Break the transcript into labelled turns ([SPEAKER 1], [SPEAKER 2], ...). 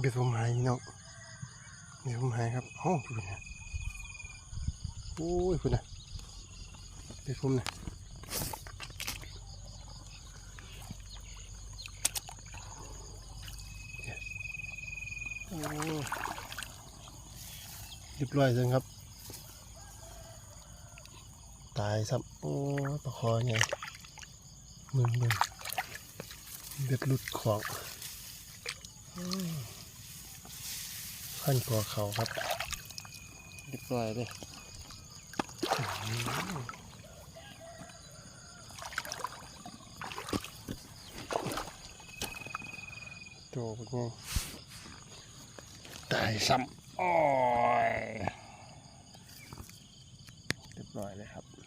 [SPEAKER 1] เบ็ดผมหายพี่น้องเบ็ดผมหายครับโอ้คุณนะโอ้ยคุณนะเบ็ดผมนะโอ้เรียบร้อยจังครับ ตายซ้ำโอ้ยประคอไงมึงมึงเบ็ดหลุดของอืม ขั้นกอเขาครับเรียบร้อยเลยอื้อหือโจเป็นไงตายซ้ำโอ้ยเรียบร้อยเลยครับ